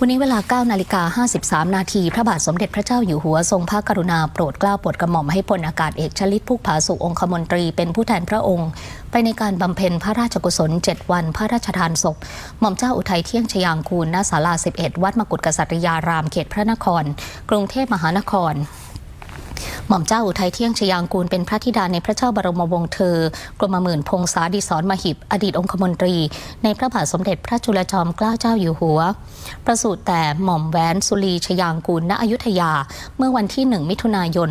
วันนี้เวลา 9 นาฬิกา 53 นาที พระบาทสมเด็จพระเจ้าอยู่หัวทรงพระกรุณาโปรดเกล้าโปรดกระหม่อมให้พลอากาศเอกชลิตพุกผาสุองคมนตรีเป็นผู้แทนพระองค์ ไปในการบำเพ็ญพระราชกุศล 7 วัน พระราชทานศพ หม่อมเจ้าอุทัยเที่ยงชยางกูลณศาลา 11 วัดมกุฏกษัตริยารามเขตพระนคร กรุงเทพมหานคร หม่อมเจ้าอุทัยเที่ยงชยางกูลเป็นพระธิดาในพระเจ้าบรมวงศ์เธอ กรมหมื่นพงษาดิศรมหิบ อดีตองคมนตรี ในพระบาทสมเด็จพระจุลจอมเกล้าเจ้าอยู่หัว ประสูติแต่หม่อมแหวนสุรีชยางกูลณอยุธยา เมื่อวันที่ 1 มิถุนายน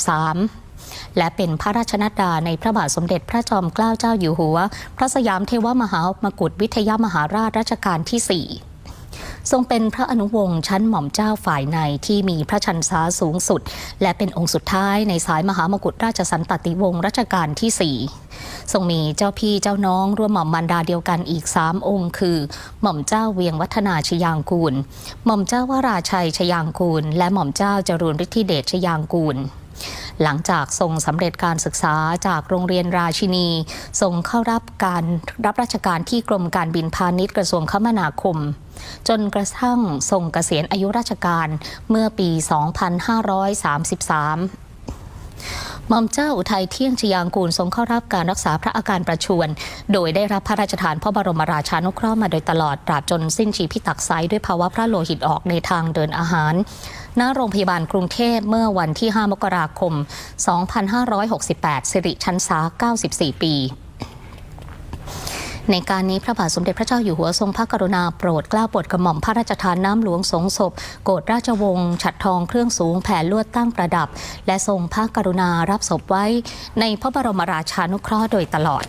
2473และเป็นพระราชนัดดาในพระบาทสมเด็จพระจอมเกล้าเจ้าอยู่หัว พระสยามเทวมหามกุฏวิทยามหาราชรัชกาลที่ 4 ทรงเป็นพระอนุวงศ์ชั้นหม่อมเจ้าฝ่ายในที่มีพระชันษาสูงสุด และเป็นองค์สุดท้ายในสายมหามกุฏราชสันตติวงศ์รัชกาลที่ 4 ทรงมีเจ้าพี่เจ้าน้องร่วมหม่อมมันดาเดียวกันอีก 3 องค์ คือ หม่อมเจ้าเวียงวัฒนาชยางกูล หม่อมเจ้าวราชัยชยางกูล และหม่อมเจ้าจรูนฤทธิเดชชยางกูล หลังจากทรงสำเร็จการศึกษาจากโรงเรียนราชินีทรงเข้ารับการรับราชการที่กรมการบินพาณิชย์กระทรวงคมนาคม จนกระทั่งทรงเกษียณอายุราชการเมื่อปี 2533ห มอมเจ้าอุทัยเที่ยงชยางกูลทรงเข้ารับการรักษาพระอาการประชวรโดยได้รับพระราชทานพระบรมราชานุเคราะห์มาโดยตลอดตราบจนสิ้นชีพิตักไซด้วยภาวะพระโลหิตออกในทางเดินอาหารณโรงพยาบาลกรุงเทพเมื่อวันที่ 5 มกราคม 2568 สิริชันษา 94 ปี ในการนี้พระบาทสมเด็จพระเจ้าอยู่หัวทรงพระกรุณาโปรดเกล้าโปรดกระหม่อมพระราชทานน้ำหลวงสงศพโกรธราชวงศ์ฉัดทองเครื่องสูงแผ่ลวดตั้งประดับ และทรงพระกรุณารับศพไว้ ในพระบรมราชานุเคราะห์โดยตลอด